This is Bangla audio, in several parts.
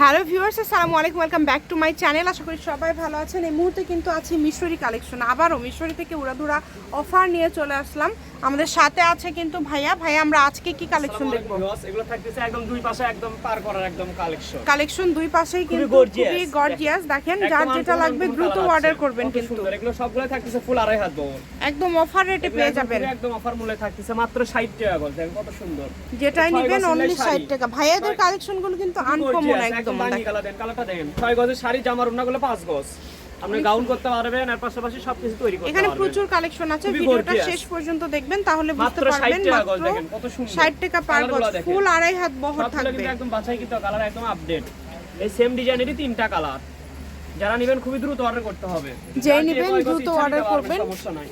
হ্যালো ভিউয়ার্স আসসালামু আলাইকুম welcome back to my channel. আশা করি সবাই ভালো আছেন। এই মুহূর্তে কিন্তু আছে মিশরি কালেকশন। আবারও মিশরি থেকে উড়াধুরা অফার নিয়ে চলে আসলাম। আমাদের সাথে আছে কিন্তু ভাইয়া। ভাইয়া আমরা আজকে কি কালেকশন দেখব? এগুলো থাকতেছে একদম দুই পাশে একদম পার করার একদম কালেকশন। কালেকশন দুই পাশেই কিন্তু খুবই গর্জিয়াস দেখেন যার যেটা লাগবে দ্রুত অর্ডার করবেন কিন্তু। এগুলো সবগুলো থাকতেছে ফুল আড়াই হাত বহর একদম অফার রেটে পেয়ে যাবেন। একদম অফার মূল্যে থাকতেছে। মাত্র 60 টাকা করে দেখেন কত সুন্দর। যেটাই নেবেন অনলি সিলাই শাড়ি। ষাট টাকা। ভাইয়াদের কালেকশনগুলো কিন্তু আনকমন Gorgeous, একদম বাঙ্গি কালার দেন কালারটা দেখেন। ছয় গজের শাড়ি জামার ওড়নাগুলো পাঁচ গজ। আপনি গাউন করতে পারবেন আর পাশাপাশি সবকিছু তৈরি করতে এখানে প্রচুর কালেকশন আছে। ভিডিওটা শেষ পর্যন্ত দেখবেন তাহলে বুঝতে পারবেন মাত্র দেখেন কত সুন্দর। 60 টাকা পার গজ ফুল আড়াই হাত বহর থাকবে। একদম বাছাই কিন্তু কালার একদম আপডেট এই সেম ডিজাইনেরই তিনটা কালার যারা নেবেন খুবই দ্রুত অর্ডার করতে হবে। যেই যে নেবেন দ্রুত পারবেন, করবেন। সমস্যা নাই।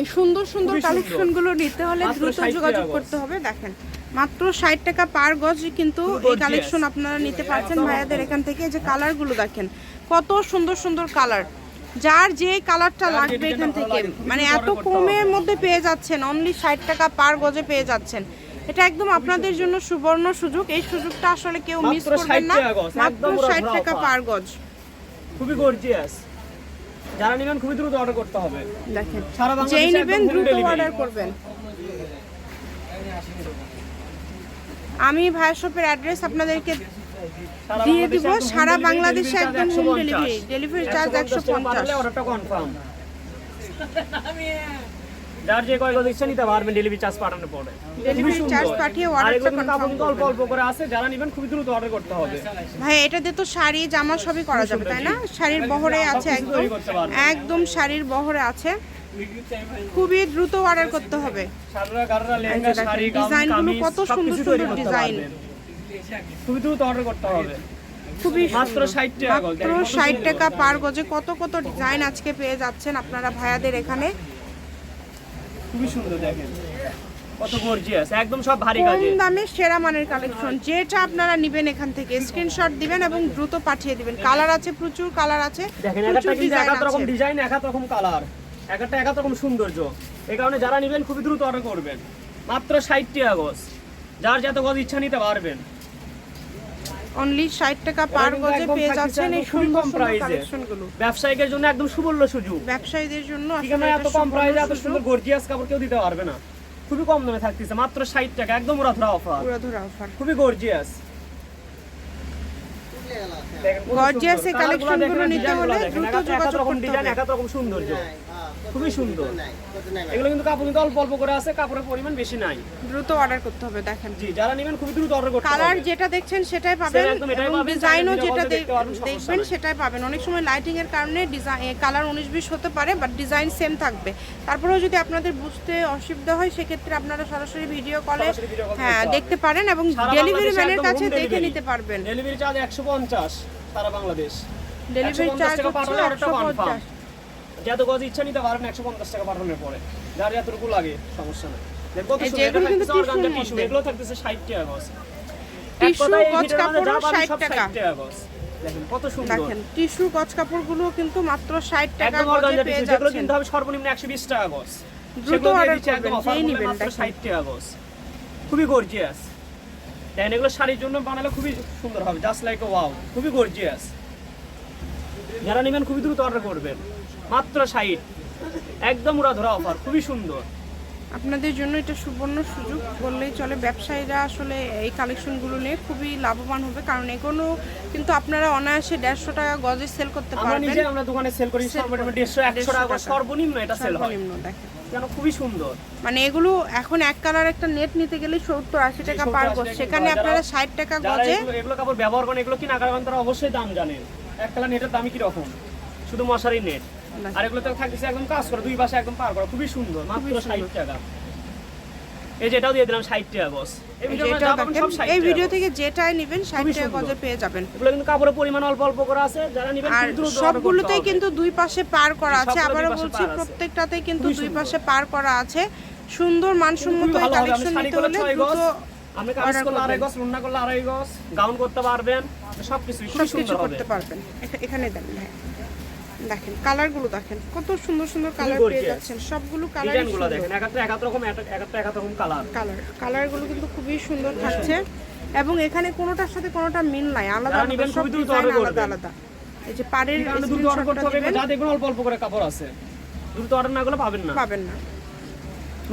এই সুন্দর সুন্দর খুবই সুন্দর। কালেকশনগুলো নিতে হলে দ্রুত যোগাযোগ করতে হবে দেখেন। মাত্র ষাট টাকা পার গজ কিন্তু এই কালেকশন আপনারা নিতে পারছেন। ভাইয়াদের এখান থেকে যে কালারগুলো দেখেন কত সুন্দর সুন্দর কালার যার যে কালারটা লাগবে এখান থেকে মানে এত কমের মধ্যে পেয়ে যাচ্ছেন অনলি ষাট টাকা পার গজে পেয়ে যাচ্ছেন। এটা একদম আপনাদের জন্য সুবর্ণ সুযোগ। এই সুযোগটা আসলে কেউ মিস করবেন না। মাত্র ষাট টাকা পার গজ। খুবই গর্জিয়াস যারা নেবেন খুবই দ্রুত অর্ডার করতে হবে। দেখেন সারা যেই নেবেন দ্রুত অর্ডার করবেন। আমি ভাই শপের অ্যাড্রেস আপনাদেরকে দিয়ে বাংলাদেশে দিব সারা বাংলাদেশে একদম হোম ডেলিভারি ডেলিভারি চার্জ একশো পঞ্চাশ। অর্ডারটা কনফার্ম যার যে ইচ্ছা নিতে পারবেন ডেলিভারি চার্জ পাঠানোর পরে। পাঠিয়ে অল্প অল্প করে আছে যারা নেবেন দ্রুত অর্ডার করতে হবে। ভাই এটা দিয়ে তো শাড়ি জামা সবই করা যাবে তাই না? শাড়ির বহরে আছে একদম। একদম শাড়ির বহরে আছে। খুবই দ্রুত অর্ডার করতে হবে। ডিজাইনগুলো কত সুন্দর সুন্দর ডিজাইন। খুবই দ্রুত অর্ডার করতে হবে। খুবই মাত্র 60 টাকা মাত্র। টাকা পার গজে কত কত ডিজাইন আজকে পেয়ে যাচ্ছেন আপনারা ভাইয়াদের এখানে। খুবই সুন্দর দেখেন। কত গর্জিয়াস একদম সব ভারী কম দামে সেরা মানের কালেকশন যেটা আপনারা নিবেন এখান থেকে। স্ক্রিনশট দিবেন এবং দ্রুত পাঠিয়ে দিবেন। কালার আছে প্রচুর কালার আছে দেখেন একটা কিন্তু এক রকম ডিজাইন এক রকম কালার এক একটা এক এক রকম সৌন্দর্য। এই কারণে যারা নেবেন খুবই দ্রুত অর্ডার করবেন। মাত্র ষাট টাকা গজ। যার যত গজ ইচ্ছা নিতে পারবেন। অনলি ষাট টাকা পার গজে পেয়ে যাচ্ছেন এই সুন্দর সুন্দর price এ। কালেকশনগুলো ব্যবসায়িকের জন্য একদম সুবর্ণ সুযোগ। ব্যবসায়ীদের জন্য আসলে এত কম প্রাইসে এত সুন্দর গর্জিয়াস কাপড় কেউ দিতে পারবে না। খুবই কম দামে থাকতেছে মাত্র ষাট টাকা একদম উড়াধরা অফার পুরোধরা অফার খুবই গর্জিয়াস Gorgeous এই collection গুলো নিতে হলে দ্রুত যোগাযোগ করতে ডিজাইন হবে। এক এক রকম সৌন্দর্য। খুবই সুন্দর। এগুলো কিন্তু কাপড় কিন্তু অল্প অল্প করে আছে কাপড়ের পরিমাণ বেশি নাই। দ্রুত অর্ডার করতে হবে দেখেন। জি যারা নেবেন খুবই দ্রুত অর্ডার করতে কালার যেটা দেখছেন সেটাই পাবেন এবং ডিজাইনও যেটা দেখবেন সেটাই পাবেন। অনেক সময় লাইটিং এর কারণে ডিজাইন কালার উনিশ বিশ হতে পারে বাট ডিজাইন সেম থাকবে। তারপরেও যদি আপনাদের বুঝতে অসুবিধা হয় সেক্ষেত্রে আপনারা সরাসরি ভিডিও কলে হ্যাঁ দেখতে পারেন এবং ডেলিভারি ম্যানের কাছে দেখে নিতে পারবেন। ডেলিভারি চার্জ একশো পঞ্চাশ সারা বাংলাদেশ। ডেলিভারি চার্জ হচ্ছে একশো পঞ্চাশ। যত গজ ইচ্ছা নিতে পারবেন একশো পঞ্চাশ টাকা পাঠানোর পরে যার যতটুকু লাগে সমস্যা নেই দেখেন কত এই সুন্দর, এটা যেগুলো কিন্তু থাকতেছে organza tissue-র tissue, মধ্যে। এগুলো থাকতেছে 60 টাকা গজ। এক Tissue, কথায় এই গজ ভিডিওর মধ্যে যা কাপড়ও পাবেন 60 সব 60 টাকা। টাকা গজ। দেখেন কত সুন্দর টিস্যু গজ কাপড়গুলো কিন্তু মাত্র ষাট টাকা গজে পেয়ে যাচ্ছেন কিনতে হবে সর্বনিম্ন 120 টাকা গজ। দ্রুত সেগুলো দিয়ে order দিচ্ছি একদম করবেন, যেই মূল্যে নিবেন, মাত্র দেখেন। 60 টাকা গজ। খুবই গর্জিয়াস দেখেন এগুলো শাড়ির জন্য বানালে খুবই সুন্দর হবে জাস্ট লাইক ওয়াও খুবই গর্জিয়াস যারা নেবেন খুবই দ্রুত অর্ডার করবেন মাত্র 60 একদম ওরা ধরা অফার খুবই সুন্দর। আপনাদের জন্য এটা সুবর্ণ সুযোগ। বললেই চলে ব্যবসায়ীরা আসলে এই কালেকশনগুলো নিয়ে খুবই লাভবান হবে। কারণ এগুলো কিন্তু আপনারা অনায়াসে দেড়শো টাকা গজে সেল করতে পারবেন। নিজে আমরা দোকানে সেল করি 150 100 টাকা সর্বনিম্ন এটা সেল সর্বনিম্ন দেখেন। কেন? খুবই সুন্দর। মানে এগুলো এখন এক কালার একটা নেট নিতে গেলে সত্তর আশি টাকা পার 80 গজ সেখানে আপনারা ষাট টাকা গজে এগুলো কাপড় ব্যবহার করেন এগুলো কিনা কারণ তারা অবশ্যই দাম জানেন। এক কালার নেটের দাম কি রকম শুধু মশারি নেট। আর এগুলো তো থাকতেছে একদম কাজ করে দুই পাশে একদম পার করা খুবই সুন্দর মাত্র। 60 টাকা। এই দিয়ে দিলাম 60 টাকা বস এই দেখেন, 60 ভিডিও থেকে যেটাই নেবেন ষাট খুবই টাকা সুন্দর। গজে পেয়ে যাবেন। এগুলো কিন্তু কাপড়ের পরিমাণ অল্প অল্প করে আছে যারা নেবেন দ্রুত সবগুলোতেই কিন্তু দুই পাশে পার করা আছে বলছি প্রত্যেকটাতেই কিন্তু দুই পাশে পার করা আছে। সুন্দর মানসম্মত কালেকশন নিতে হলে দ্রুত আপনি কামিজ করলে আড়াই করবেন। গজ রুন্না করলে আড়াই গজ গাউন করতে পারবেন সবকিছু সবকিছু সুন্দর করতে পারবেন। এখানে দেন হ্যাঁ। দেখেন কালারগুলো দেখেন কত সুন্দর সুন্দর কালার পেয়ে যাচ্ছেন সবগুলো কালার দেখেন একাত্তর রকম একাত্তর রকম কালার। কালার কালারগুলো কিন্তু খুবই সুন্দর থাকছে এবং এখানে কোনোটার সাথে কোনোটা মিল নাই আলাদা আলাদা সব ডিজাইন আলাদা আলাদা। এই যে পাড়ের দুটো অর্ডার করতে হবে যা দেখুন অল্প অল্প করে কাপড় আছে। দ্রুত অর্ডার না করলে পাবেন না। পাবেন না।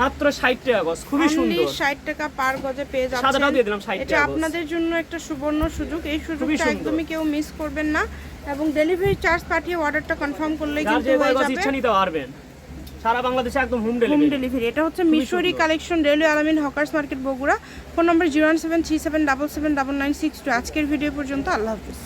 মাত্র ষাট টাকা গজ খুবই সুন্দর। 60 টাকা পার গজে পেয়ে সাদাটাও দিয়ে দিলাম 60 টাকা গজ। আপনাদের জন্য একটা সুবর্ণ সুযোগ। এই সুযোগটা একদমই কেউ মিস করবেন না। এবং ডেলিভারি চার্জ পাঠিয়ে অর্ডারটা কনফার্ম করলেই কিন্তু হয়ে যাবে। ইচ্ছা নিতে পারবেন। সারা বাংলাদেশে একদম হোম হোম ডেলিভারি ডেলিভারি এটা হচ্ছে Mishri collection railway Alamin hawkers market Bogura. Phone number zero one seven three seven double seven double nine six two আজকের ভিডিও পর্যন্ত আল্লাহ হাফিজ।